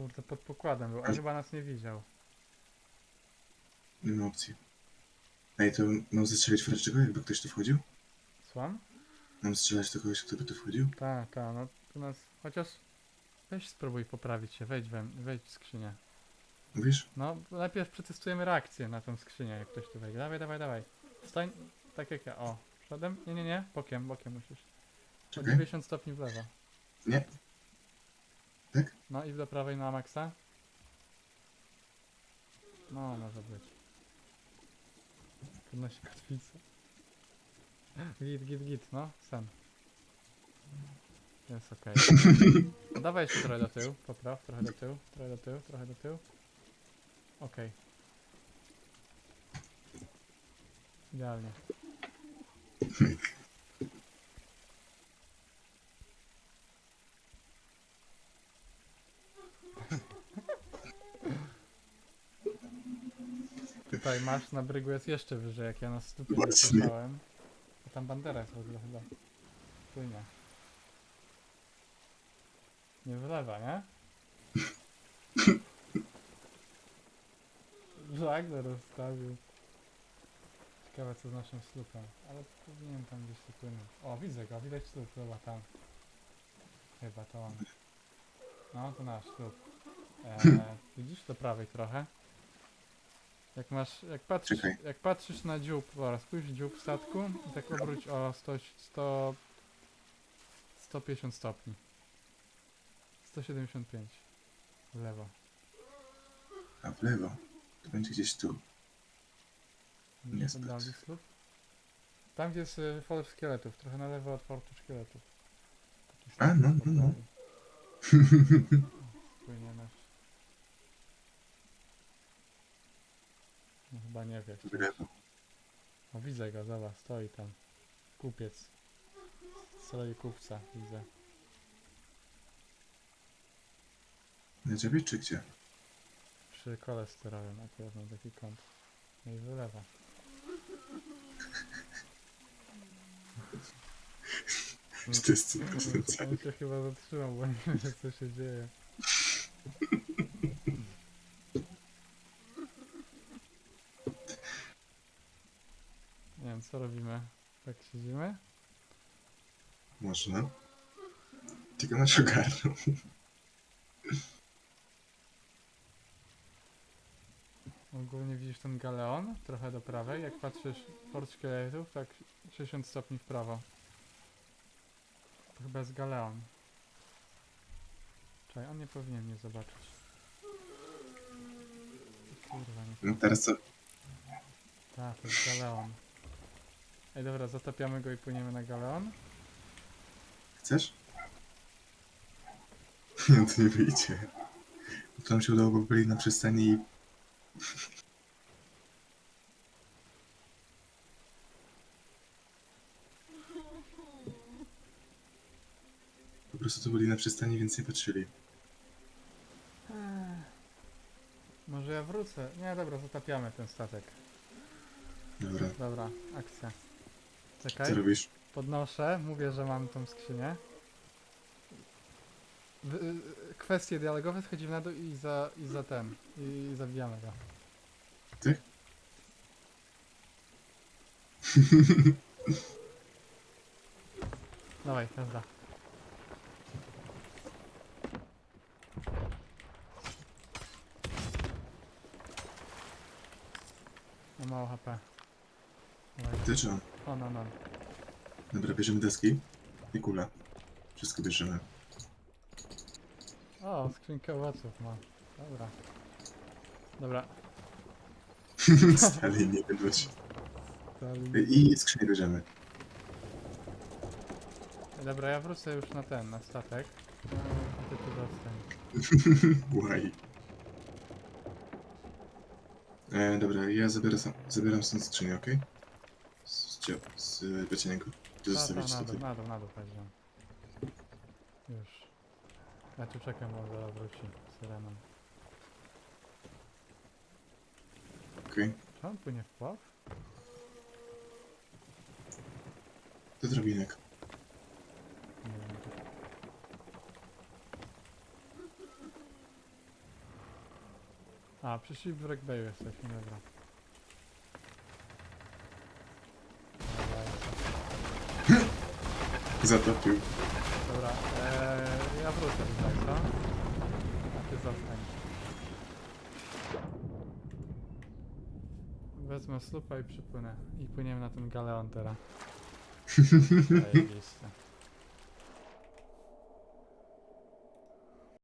Kurde, pod pokładem był, a chyba nas nie widział. Nie ma opcji. Ej, to mam zastrzelić Freczego, jakby ktoś tu wchodził? Słucham? Mam strzelać do kogoś, kto by tu wchodził? Tak, tak, no tu nas... Chociaż... Weź spróbuj poprawić się, wejdź, we, wejdź w skrzynię. Mówisz? No, najpierw przetestujemy reakcję na tą skrzynię, jak ktoś tu wejdzie. Dawaj, dawaj, dawaj. Stań tak jak ja. O, przodem? Nie, nie, nie. Bokiem, bokiem musisz. O Czekaj. 90 stopni w lewo. Nie. Tak? No i do prawej na maksa. No, może być. Podnosi kotwicę. Git, git, git, no, sen. Jest okej. Dawaj jeszcze trochę do tyłu, popraw, trochę do tyłu, trochę do tyłu, trochę do tyłu. Okej. Idealnie. Tutaj masz na brygu jest jeszcze wyżej, jak ja na stupie nie Właśnie. słyszałem. A tam bandera jest w ogóle chyba. Płynie. Nie wylewa, nie? Żagle rozstawił. Ciekawe co z naszym slupem, ale powinien tam gdzieś tu płynąć. O, widzę go, widać slup, chyba tam. Chyba to on. No, to nasz slup. Eee, widzisz do prawej trochę? Jak masz, jak patrzysz, Czekaj. jak patrzysz na dziób, dobra, spójrz dziób w statku i tak obróć o 100, 100, 150 stopni. 175. W lewo. A w lewo. To będzie gdzieś tu. Niezbyt. oddali słup? Tam gdzie jest y, fort szkieletów, trochę na lewo od fortu szkieletów. Taki A, no, no, no. Płynie nasz. No chyba nie wie. Lewo. O widzę go, zobacz, stoi tam. Kupiec. Stroi kupca, widzę. Na drzewie czy gdzie? Przy kole sterowym akurat mam taki kąt. No i wylewa. Czy to jest ten On się chyba zatrzymał, bo nie wie co się dzieje. Nie wiem co robimy. Tak siedzimy? Można. Tylko masz ogarnął. Ogólnie widzisz ten galeon, trochę do prawej. Jak patrzysz port szkieletów, tak 60 stopni w prawo. To chyba jest galeon. Czekaj, on nie powinien mnie zobaczyć. Kurwa, nie No teraz co? Tak, to jest galeon. Ej, dobra, zatapiamy go i płyniemy na galeon. Chcesz? Nie, to nie wyjdzie. Bo Tam się udało, bo byli na przystani i... Po prostu to byli na przystani, więc nie patrzyli. Może ja wrócę? Nie, dobra, zatapiamy ten statek. Dobra, Dobra, akcja. Co Czekaj, robisz? podnoszę, mówię, że mam tą skrzynię. W, y, kwestie dialogowe schodzimy na dół i za, i za ten, i zabijamy go. Ty? Dawaj, jazda. Ma mało HP. Dawaj. Ty czy on? O, no, no. Dobra, bierzemy deski i kule. Wszystko bierzemy. O, skrzynkę owoców ma. Dobra. Dobra. Stali nie wydłuć. Dali- I skrzynię bierzemy. Dobra, ja wrócę już na ten, na statek. A ty tu zostań. Łaj. E, dobra, ja zabieram, zabieram stąd skrzynię, okej? Z, cio- z wycieniego. Czy Ta, ta, zostawić na dół, tutaj? na dół, na dół. Już. Ja tu czekam, może wróci syreną. Okej. Czy on płynie w pław? To drobinek. Nie wiem. A, przy Shipwreck Bayu jesteśmy, dobra. Dobra, Zatopił. Dobra, eee, ja wrócę tutaj, co? A ty zostań. Wezmę slupa i przypłynę. I płyniemy na ten galeon teraz. Zajebiście.